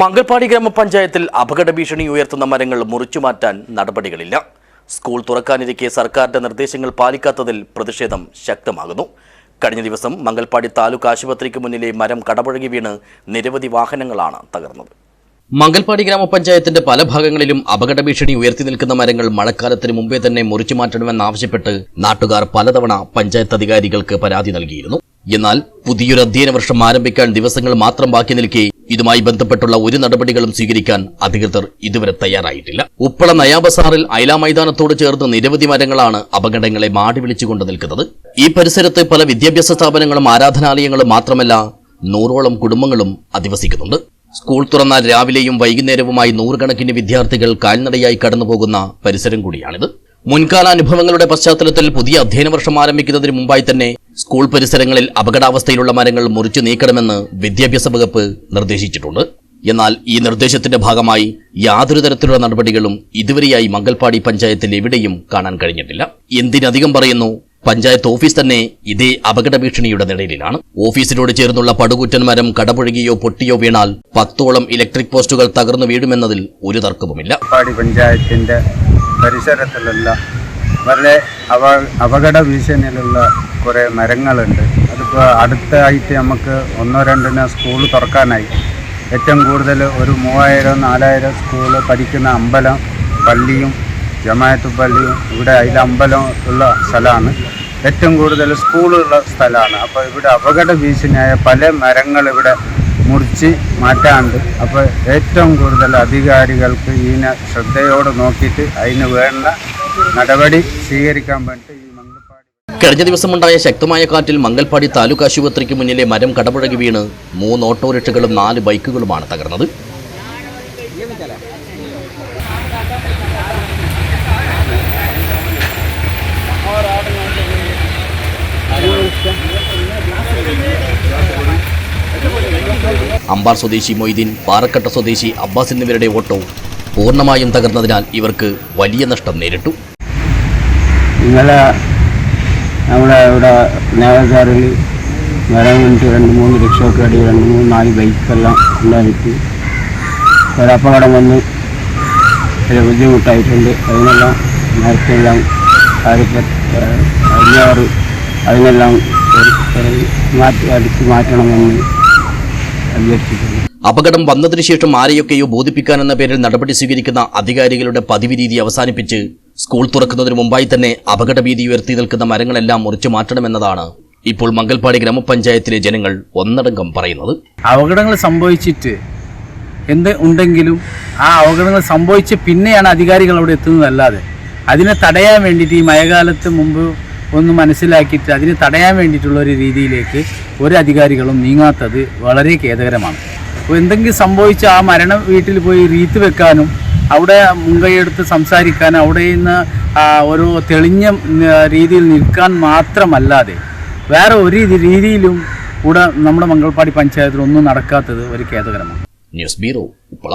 മംഗൾപാടി ഗ്രാമപഞ്ചായത്തിൽ അപകട ഭീഷണി ഉയർത്തുന്ന മരങ്ങൾ മുറിച്ചുമാറ്റാൻ നടപടികളില്ല. സ്കൂൾ തുറക്കാനിരിക്കെ സർക്കാരിന്റെ നിർദ്ദേശങ്ങൾ പാലിക്കാത്തതിൽ പ്രതിഷേധം ശക്തമാകുന്നു. കഴിഞ്ഞ ദിവസം മംഗൽപാടി താലൂക്ക് ആശുപത്രിക്ക് മുന്നിലെ മരം കടപുഴകി വീണ് നിരവധി വാഹനങ്ങളാണ് തകർന്നത്. മംഗൽപാടി ഗ്രാമപഞ്ചായത്തിന്റെ പല ഭാഗങ്ങളിലും അപകട ഭീഷണി ഉയർത്തി നിൽക്കുന്ന മരങ്ങൾ മഴക്കാലത്തിന് മുമ്പേ തന്നെ മുറിച്ചു മാറ്റണമെന്നാവശ്യപ്പെട്ട് നാട്ടുകാർ പലതവണ പഞ്ചായത്ത് അധികാരികൾക്ക് പരാതി നൽകിയിരുന്നു. എന്നാൽ പുതിയൊരു അധ്യയന വർഷം ആരംഭിക്കാൻ ദിവസങ്ങൾ മാത്രം ബാക്കി നിൽക്കെ ഇതുമായി ബന്ധപ്പെട്ടുള്ള ഒരു നടപടികളും സ്വീകരിക്കാൻ അധികൃതർ ഇതുവരെ തയ്യാറായിട്ടില്ല. ഉപ്പള നയാബസാറിൽ അയല മൈതാനത്തോട് ചേർന്ന് നിരവധി മരങ്ങളാണ് അപകടങ്ങളെ മാടി വിളിച്ചുകൊണ്ട് നിൽക്കുന്നത്. ഈ പരിസരത്ത് പല വിദ്യാഭ്യാസ സ്ഥാപനങ്ങളും ആരാധനാലയങ്ങളും മാത്രമല്ല നൂറോളം കുടുംബങ്ങളും അധിവസിക്കുന്നുണ്ട്. സ്കൂൾ തുറന്നാൽ രാവിലെയും വൈകുന്നേരവുമായി നൂറുകണക്കിന് വിദ്യാർത്ഥികൾ കാൽനടയായി കടന്നുപോകുന്ന പരിസരം കൂടിയാണിത്. മുൻകാല അനുഭവങ്ങളുടെ പശ്ചാത്തലത്തിൽ പുതിയ അധ്യയന വർഷം ആരംഭിക്കുന്നതിന് മുമ്പായി തന്നെ സ്കൂൾ പരിസരങ്ങളിൽ അപകടാവസ്ഥയിലുള്ള മരങ്ങൾ മുറിച്ചു നീക്കണമെന്ന് വിദ്യാഭ്യാസ വകുപ്പ് നിർദ്ദേശിച്ചിട്ടുണ്ട്. എന്നാൽ ഈ നിർദ്ദേശത്തിന്റെ ഭാഗമായി യാതൊരു തരത്തിലുള്ള നടപടികളും ഇതുവരെയായി മംഗൽപാടി പഞ്ചായത്തിൽ എവിടെയും കാണാൻ കഴിഞ്ഞിട്ടില്ല. എന്തിനധികം പറയുന്നു പഞ്ചായത്ത് ഓഫീസ് തന്നെ ഇതേ അപകട ഭീഷണിയുടെ നിഴലിലാണ്. ഓഫീസിനോട് ചേർന്നുള്ള പടുകുറ്റൻ മരം കടപുഴകിയോ പൊട്ടിയോ വീണാൽ പത്തോളം ഇലക്ട്രിക് പോസ്റ്റുകൾ തകർന്നു വീഴുമെന്നതിൽ ഒരു തർക്കവുമില്ല. പാടി പഞ്ചായത്തിന്റെ പരിസരത്തിലുള്ള വളരെ അപകട ഭീഷണിയിലുള്ള കുറേ മരങ്ങളുണ്ട്. അതിപ്പോൾ അടുത്തായിട്ട് നമുക്ക് ഒന്നോ രണ്ടിന് സ്കൂൾ തുറക്കാനായി. ഏറ്റവും കൂടുതൽ ഒരു മൂവായിരം നാലായിരം സ്കൂൾ പഠിക്കുന്ന അമ്പലം പള്ളിയും ജമായത്ത് പള്ളിയും ഇവിടെ അതിൽ അമ്പലം ഉള്ള സ്ഥലമാണ്. ഏറ്റവും കൂടുതൽ സ്കൂളുള്ള സ്ഥലമാണ്. അപ്പോൾ ഇവിടെ അപകട ഭീഷണിയായ പല മരങ്ങൾ ഇവിടെ മുറിച്ച് മാറ്റാണ്ട് അപ്പോൾ ഏറ്റവും കൂടുതൽ അധികാരികൾക്ക് ഇതിനെ ശ്രദ്ധയോടെ നോക്കിയിട്ട് അതിന് വേണ്ട നടപടി സ്വീകരിക്കാൻ വേണ്ടി കഴിഞ്ഞ ദിവസമുണ്ടായ ശക്തമായ കാറ്റിൽ മംഗൽപാടി താലൂക്ക് ആശുപത്രിക്ക് മുന്നിലെ മരം കടപുഴകി വീണ് മൂന്ന് ഓട്ടോറിക്ഷകളും നാല് ബൈക്കുകളുമാണ് തകർന്നത്. അമ്പാർ സ്വദേശി മൊയ്തീൻ പാറക്കട്ട സ്വദേശി അബ്ബാസ് എന്നിവരുടെ ഓട്ടോ പൂർണമായും തകർന്നതിനാൽ ഇവർക്ക് വലിയ നഷ്ടം നേരിട്ടു. നമ്മുടെ ഇവിടെ നേവസാറിൽ വരാൻ വേണ്ടി രണ്ട് മൂന്ന് രക്ഷയൊക്കെ അടി രണ്ട് മൂന്ന് നാല് ബൈക്കെല്ലാം ഉണ്ടായിട്ട് ഒരു അപകടം വന്ന് ഒരു ബുദ്ധിമുട്ടായിട്ടുണ്ട്. അതിനെല്ലാം നേരത്തെല്ലാം അതിനാറ് അതിനെല്ലാം മാറ്റി അടിച്ച് മാറ്റണമെന്ന് അഭ്യർത്ഥിക്കുന്നു. അപകടം വന്നതിനു ശേഷം ആരെയൊക്കെയോ ബോധിപ്പിക്കാനെന്ന പേരിൽ നടപടി സ്വീകരിക്കുന്ന അധികാരികളുടെ പതിവ് രീതി അവസാനിപ്പിച്ച് സ്കൂൾ തുറക്കുന്നതിന് മുമ്പായി തന്നെ അപകട ഭീതി ഉയർത്തി നിൽക്കുന്ന മരങ്ങളെല്ലാം മുറിച്ചു മാറ്റണമെന്നതാണ് ഇപ്പോൾ മംഗൽപാടി ഗ്രാമപഞ്ചായത്തിലെ ജനങ്ങൾ ഒന്നടങ്കം പറയുന്നത്. അപകടങ്ങൾ സംഭവിച്ചിട്ട് എന്ത് ഉണ്ടെങ്കിലും ആ അപകടങ്ങൾ സംഭവിച്ച് പിന്നെയാണ് അധികാരികൾ അവിടെ എത്തുന്നതല്ലാതെ അതിനെ തടയാൻ വേണ്ടിയിട്ട് ഈ മഴക്കാലത്ത് മുമ്പ് ഒന്ന് മനസ്സിലാക്കിയിട്ട് അതിനെ തടയാൻ വേണ്ടിയിട്ടുള്ള ഒരു രീതിയിലേക്ക് ഒരു അധികാരികളും നീങ്ങാത്തത് വളരെ ഖേദകരമാണ്. എന്തെങ്കിലും സംഭവിച്ച ആ മരണ വീട്ടിൽ പോയി റീത്ത് വെക്കാനും അവിടെ മുൻകൈയെടുത്ത് സംസാരിക്കാനും അവിടെ നിന്ന് ഒരു തെളിഞ്ഞ രീതിയിൽ നിൽക്കാൻ മാത്രമല്ലാതെ വേറെ ഒരു രീതിയിലും കൂടെ നമ്മുടെ മംഗൾപ്പാടി പഞ്ചായത്തിൽ ഒന്നും നടക്കാത്തത് ഒരു ഖേദകരമാണ്. News bureau Uppala.